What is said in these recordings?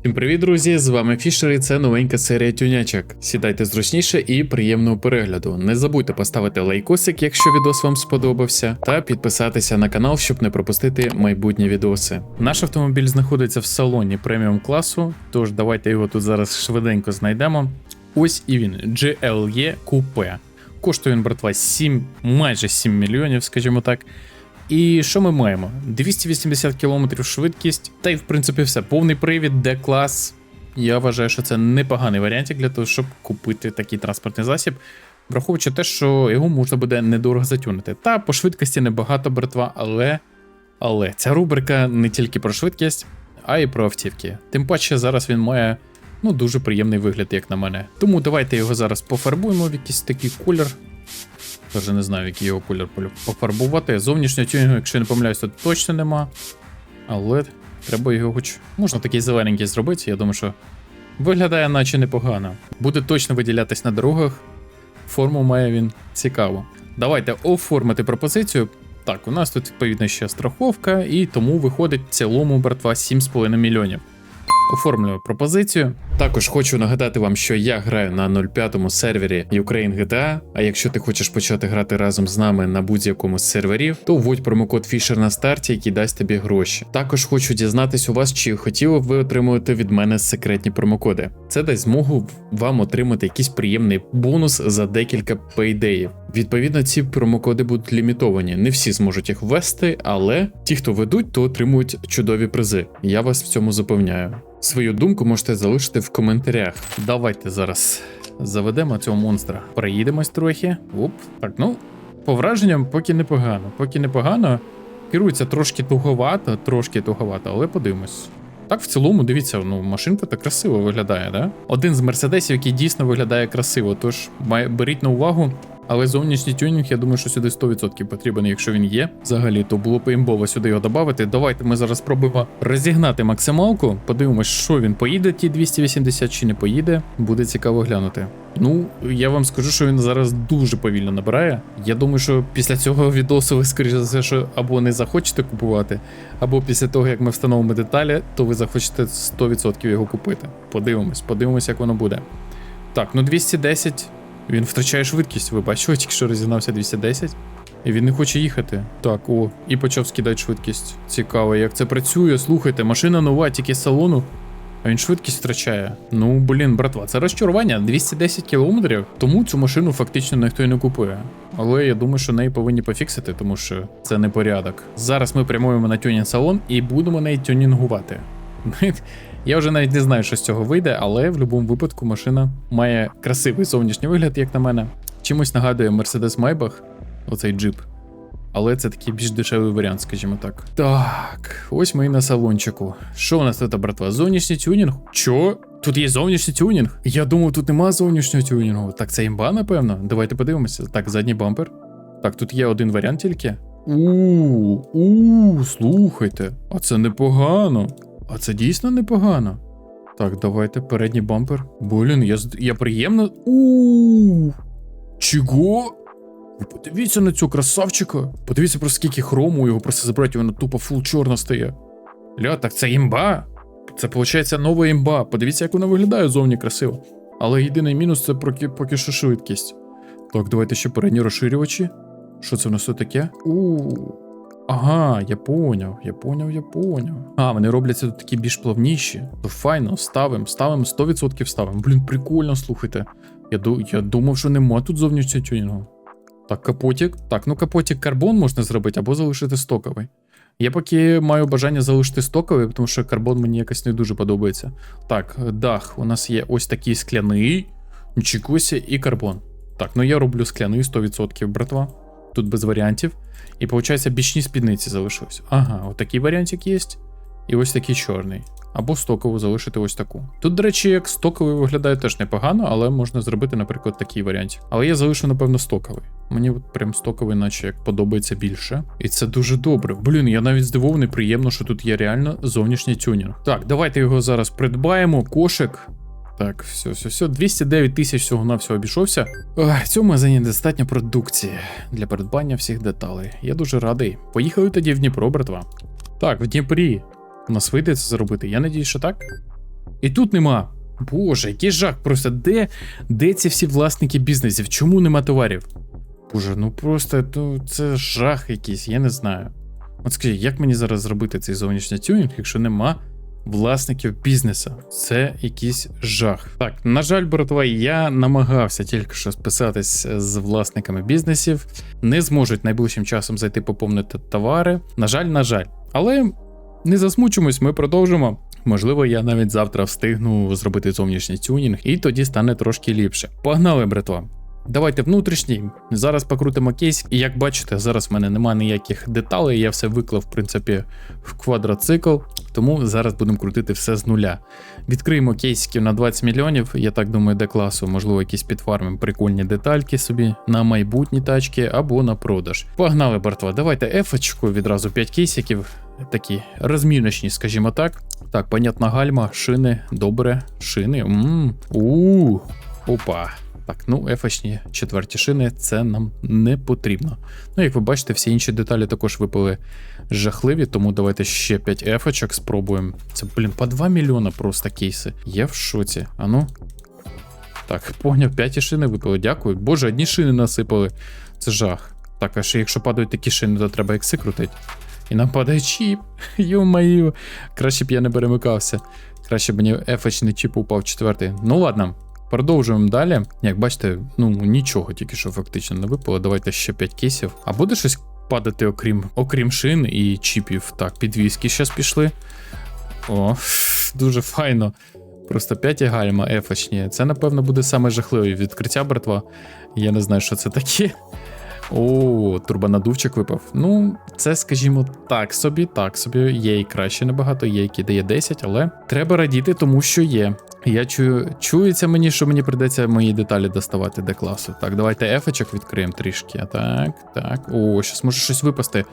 Всім привіт, друзі! З вами Фішер і це новенька серія тюнячок. Сідайте зручніше і приємного перегляду. Не забудьте поставити лайкосик, якщо відос вам сподобався, та підписатися на канал, щоб не пропустити майбутні відоси. Наш автомобіль знаходиться в салоні преміум класу, тож давайте його тут зараз швиденько знайдемо. Ось і він GLE Coupe. Коштує він, братва, 7, майже 7 мільйонів, скажімо так. І що ми маємо? 280 км швидкість, та й в принципі все. Повний привід, D-клас. Я вважаю, що це непоганий варіантик для того, щоб купити такий транспортний засіб, враховуючи те, що його можна буде недорого затюнити. Та по швидкості небагато братва, але. Але ця рубрика не тільки про швидкість, а й про автівки. Тим паче зараз він має ну, дуже приємний вигляд, як на мене. Тому давайте його зараз пофарбуємо в якийсь такий колір. Даже не знаю, який його колір пофарбувати. Зовнішнього тюнінгу, якщо я не помиляюсь, тут точно нема. Але треба його хоч. Можна такий зелененький зробити, я думаю, що виглядає наче непогано. Буде точно виділятись на дорогах. Форму має він цікаво. Давайте оформити пропозицію. Так, у нас тут відповідно ще страховка, і тому виходить в цілому братва 7,5 мільйонів. Оформлюю пропозицію. Також хочу нагадати вам, що я граю на 0.5 сервері Ukraine GTA, А якщо ти хочеш почати грати разом з нами на будь-якому з серверів, то вводь промокод Fisher на старті, який дасть тобі гроші. Також хочу дізнатись у вас, чи хотіли б ви отримувати від мене секретні промокоди. Це дасть змогу вам отримати якийсь приємний бонус за декілька пейдеїв. Відповідно, ці промокоди будуть лімітовані. Не всі зможуть їх ввести, але ті, хто ведуть, то отримують чудові призи. Я вас в цьому запевняю. Свою думку можете залишити в коментарях. Давайте зараз заведемо цього монстра. Проїдемось трохи. Оп. Так, ну, по враженням, поки непогано. Поки непогано. Керується трошки туговато, трошки туговато, але подивимось. Так, в цілому, дивіться, ну, машинка так красиво виглядає, да? Один з мерседесів, який дійсно виглядає красиво, тож беріть на увагу. Але зовнішній тюнінг, я думаю, що сюди 100% потрібен, якщо він є. Взагалі, то було б імбово сюди його додати. Давайте ми зараз спробуємо розігнати максималку. Подивимось, що він поїде, ті 280 чи не поїде. Буде цікаво глянути. Ну, я вам скажу, що він зараз дуже повільно набирає. Я думаю, що після цього відосу ви, скоріше за все, що або не захочете купувати, або після того, як ми встановимо деталі, то ви захочете 100% його купити. Подивимось, подивимось, як воно буде. Так, ну 210. Він втрачає швидкість. Ви бачили, тільки що розігнався 210. І він не хоче їхати. Так, о, і почав скидати швидкість. Цікаво, як це працює. Слухайте, машина нова, тільки з салону. А він швидкість втрачає. Ну, блін, братва, це розчарування 210 кілометрів, тому цю машину фактично ніхто і не купує. Але я думаю, що неї повинні пофіксити, тому що це не порядок. Зараз ми прямуємо на тюнінг салон і будемо неї тюнінгувати. Я вже навіть не знаю, що з цього вийде, але в будь-якому випадку машина має красивий зовнішній вигляд, як на мене. Чимось нагадує Mercedes Maybach, оцей джип. Але це такий більш дешевий варіант, скажімо так. Так, ось ми і на салончику. Що у нас тут, братва? Зовнішній тюнінг? Чо? Тут є зовнішній тюнінг? Я думав, тут нема зовнішнього тюнінгу. Так, це імба, напевно. Давайте подивимося. Так, задній бампер. Так, тут є один варіант тільки. У, у, слухайте, а це непогано. А це дійсно непогано. Так, давайте передній бампер. Блін, я, я приємно. У. Чого? Ви подивіться на цього красавчика. Подивіться просто скільки хрому, його просто забрати, воно тупо фул чорно стає. Ля, так це імба. Це виходить нова імба. Подивіться, як вона виглядає зовні красиво. Але єдиний мінус це поки, що швидкість. Так, давайте ще передні розширювачі. Що це в нас таке? У. Ага, я поняв, я поняв, я поняв. А, вони робляться тут такі більш плавніші. То файно, ставим, ставим, 100% ставим. Блін, прикольно, слухайте. Я, я думав, що нема тут зовнішнього тюнінгу. Так, капотик. Так, ну капотик карбон можна зробити або залишити стоковий. Я поки маю бажання залишити стоковий, тому що карбон мені якось не дуже подобається. Так, дах. У нас є ось такий скляний, нічикуся і карбон. Так, ну я роблю скляний 100%, братва. Тут без варіантів. І виходить, бічні спідниці залишились. Ага, отакий варіантик є. І ось такий чорний. Або стокову залишити ось таку. Тут, до речі, як стоковий виглядає теж непогано, але можна зробити, наприклад, такий варіант. Але я залишу, напевно, стоковий. Мені от прям стоковий, наче як подобається більше. І це дуже добре. Блін, я навіть здивований, приємно, що тут є реально зовнішній тюнінг. Так, давайте його зараз придбаємо. Кошик. Так, все, все, все. 209 тисяч всього на всього обійшовся. В цьому магазині достатньо продукції для придбання всіх деталей. Я дуже радий. Поїхали тоді в Дніпро, братва. Так, в Дніпрі. У нас вийде це зробити. Я надію, що так. І тут нема. Боже, який жах. Просто де, де ці всі власники бізнесів? Чому нема товарів? Боже, ну просто ну, це жах якийсь, я не знаю. От скажіть, як мені зараз зробити цей зовнішній тюнінг, якщо нема власників бізнесу? Це якийсь жах. Так, на жаль, братва, я намагався тільки що списатись з власниками бізнесів. Не зможуть найближчим часом зайти поповнити товари. На жаль, на жаль. Але не засмучимось, ми продовжимо. Можливо, я навіть завтра встигну зробити зовнішній тюнінг, і тоді стане трошки ліпше. Погнали, братва. Давайте внутрішній. Зараз покрутимо кейс. І як бачите, зараз в мене немає ніяких деталей. Я все виклав, в принципі, в квадроцикл. Тому зараз будемо крутити все з нуля. Відкриємо кейсиків на 20 мільйонів. Я так думаю, де класу, можливо, якісь підфармим прикольні детальки собі на майбутні тачки або на продаж. Погнали, братва. Давайте ефочку, відразу 5 кейсиків. Такі розміночні, скажімо так. Так, понятна гальма, шини, добре, шини. Мм, у опа. Так, ну, ефочні четверті шини, це нам не потрібно. Ну, як ви бачите, всі інші деталі також випали жахливі, тому давайте ще 5 ефочок спробуємо. Це, блін, по 2 мільйона просто кейси. Я в шоці. А ну. Так, поняв, 5 шини випали, дякую. Боже, одні шини насипали. Це жах. Так, а ще якщо падають такі шини, то треба ікси крутити. І нам падає чіп. Йо-маю. Краще б я не перемикався. Краще б мені ефочний чіп упав четвертий. Ну ладно. Продовжуємо далі. Як бачите, ну нічого тільки що фактично не випало. Давайте ще 5 кейсів. А буде щось падати, окрім окрім шин і чіпів. Так, підвіски зараз пішли. О, дуже файно. Просто 5 гальма ефочні. Це, напевно, буде саме жахливе відкриття, братва. Я не знаю, що це таке. О, турбонадувчик випав. Ну, це, скажімо, так собі, так собі. Є і краще набагато, є, які дає 10, але треба радіти, тому що є. Я чую, чується мені, що мені придеться мої деталі доставати до класу. Так, давайте ефочок відкриємо трішки. Так, так. О, щас може щось випасти.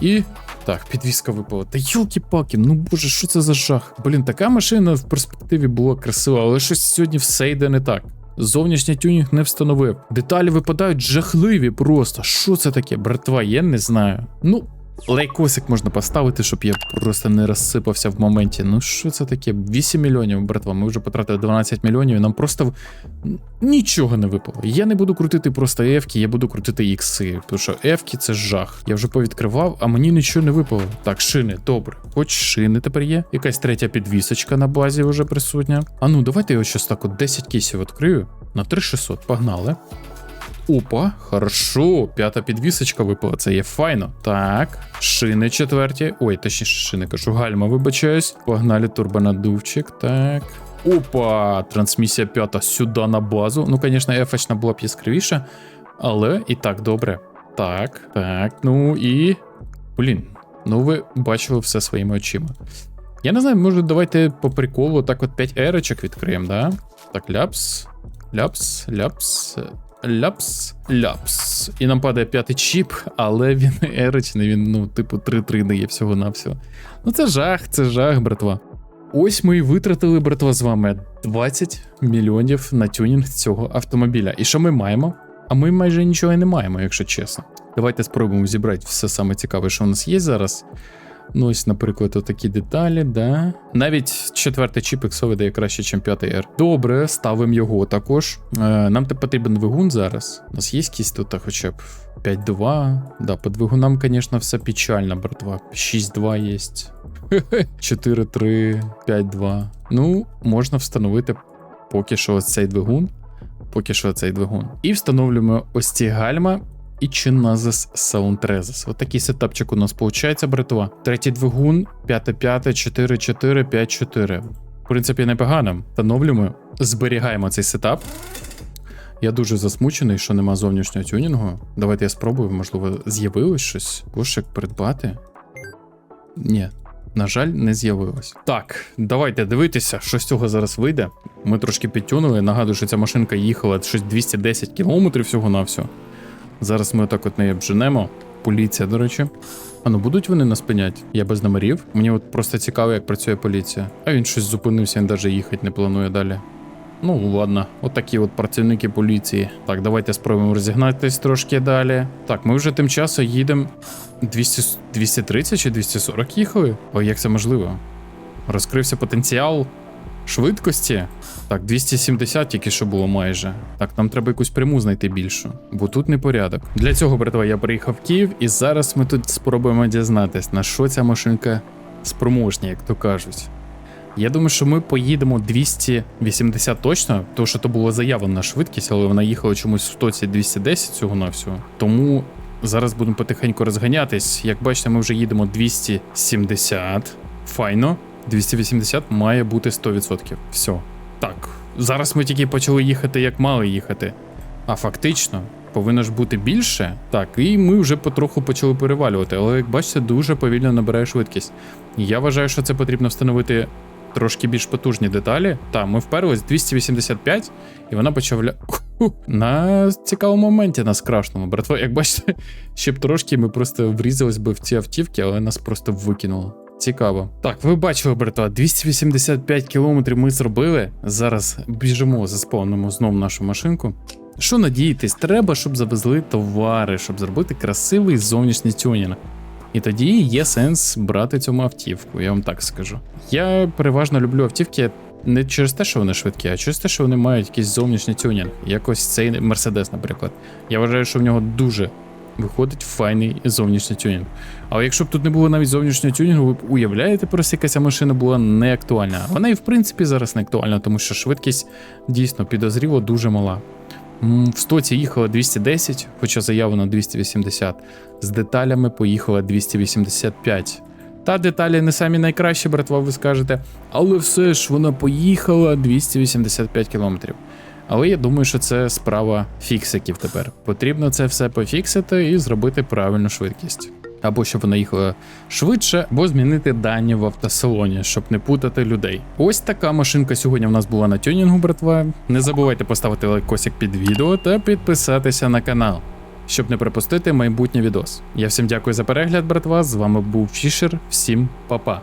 І. Так, підвіска випала. Та йолки-палки, ну боже, що це за жах? Блін, така машина в перспективі була красива, але щось сьогодні все йде не так. Зовнішній тюнінг не встановив. Деталі випадають жахливі просто. Що це таке, братва? Я не знаю. Ну, лайкосик можна поставити, щоб я просто не розсипався в моменті. Ну що це таке? 8 мільйонів, братва. Ми вже потратили 12 мільйонів, і нам просто нічого не випало. Я не буду крутити просто ефки, я буду крутити ікси. Тому що ефки це жах. Я вже повідкривав, а мені нічого не випало. Так, шини, добре. Хоч шини тепер є. Якась третя підвісочка на базі вже присутня. А ну, давайте я ось щось так от 10 кейсів відкрию. На 3600. Погнали. Опа, хорошо, п'ята підвісочка випала, це є файно. Так, шини четверті. Ой, точніше, шини кажу, гальма, вибачаюсь. Погнали турбонадувчик, так. Опа, трансмісія п'ята сюди на базу. Ну, звісно, ефочна була б яскравіша, але і так добре. Так, так, ну і. Блін, ну ви бачили все своїми очима. Я не знаю, може, давайте по приколу так от 5 ерочок відкриємо, да? Так, ляпс, ляпс, ляпс, ляпс, ляпс. І нам падає п'ятий чіп, але він ерочний, він, ну, типу, 3-3 дає всього-навсього. Ну, це жах, це жах, братва. Ось ми і витратили, братва, з вами 20 мільйонів на тюнінг цього автомобіля. І що ми маємо? А ми майже нічого і не маємо, якщо чесно. Давайте спробуємо зібрати все саме цікаве, що у нас є зараз. Ну, ось, наприклад, отакі деталі, да. Навіть четвертий чіп іксовий дає краще, ніж п'ятий R. Добре, ставимо його також. Е, нам потрібен двигун зараз. У нас є якісь тут хоча б 5-2. Да, по двигунам, звісно, все печально, братва. 6-2 є. 4-3, 5-2. Ну, можна встановити поки що цей двигун. Поки що цей двигун. І встановлюємо ось ці гальма і Чиназис Soundrezis. От такий сетапчик у нас виходить, братва. Третій двигун, 5-5, 4-4, 5-4. В принципі, непогано. Встановлюємо, зберігаємо цей сетап. Я дуже засмучений, що нема зовнішнього тюнінгу. Давайте я спробую, можливо, з'явилось щось. Кошик придбати. Ні, на жаль, не з'явилось. Так, давайте дивитися, що з цього зараз вийде. Ми трошки підтюнули. Нагадую, що ця машинка їхала щось 210 кілометрів всього-навсього. Зараз ми отак от неї обженемо. Поліція, до речі. А ну будуть вони нас пинять? Я без номерів. Мені от просто цікаво, як працює поліція. А він щось зупинився, він навіть їхати не планує далі. Ну, ладно, от от працівники поліції. Так, давайте спробуємо розігнатись трошки далі. Так, ми вже тим часом їдемо 200, 230 чи 240 їхали? Ой, як це можливо? Розкрився потенціал. Швидкості. Так, 270 тільки що було майже. Так, нам треба якусь пряму знайти більшу, бо тут непорядок. Для цього, братва, я приїхав в Київ, і зараз ми тут спробуємо дізнатись, на що ця машинка спроможня, як то кажуть. Я думаю, що ми поїдемо 280 точно, тому що то була заявлена швидкість, але вона їхала чомусь в тоці 210 цього на всього. Тому зараз будемо потихеньку розганятись. Як бачите, ми вже їдемо 270. Файно. 280 має бути 100%. Все. Так, зараз ми тільки почали їхати, як мали їхати. А фактично, повинно ж бути більше. Так, і ми вже потроху почали перевалювати, але як бачите, дуже повільно набирає швидкість. Я вважаю, що це потрібно встановити трошки більш потужні деталі. Так, ми вперлись 285, і вона почав ля... На цікавому моменті нас крашному, братва. Як бачите, ще б трошки ми просто врізались би в ці автівки, але нас просто викинуло. Цікаво. Так, ви бачили, братва, 285 кілометрів ми зробили. Зараз біжимо, заспавнимо знову нашу машинку. Що надіятись, треба, щоб завезли товари, щоб зробити красивий зовнішній тюнінг. І тоді є сенс брати цьому автівку, я вам так скажу. Я переважно люблю автівки не через те, що вони швидкі, а через те, що вони мають якийсь зовнішній тюнінг. Якось цей Мерседес, наприклад. Я вважаю, що в нього дуже виходить файний зовнішній тюнінг. Але якщо б тут не було навіть зовнішнього тюнінгу, ви б уявляєте, просто яка ця машина була не актуальна. Вона і в принципі зараз не актуальна, тому що швидкість дійсно підозріло дуже мала. В стоці їхала 210, хоча заявлено 280. З деталями поїхала 285. Та деталі не самі найкращі, братва, ви скажете, але все ж вона поїхала 285 кілометрів. Але я думаю, що це справа фіксиків тепер. Потрібно це все пофіксити і зробити правильну швидкість. Або щоб вона їхала швидше, або змінити дані в автосалоні, щоб не путати людей. Ось така машинка сьогодні в нас була на тюнінгу, братва. Не забувайте поставити лайкосик під відео та підписатися на канал, щоб не пропустити майбутній відос. Я всім дякую за перегляд, братва. З вами був Фішер. Всім па-па.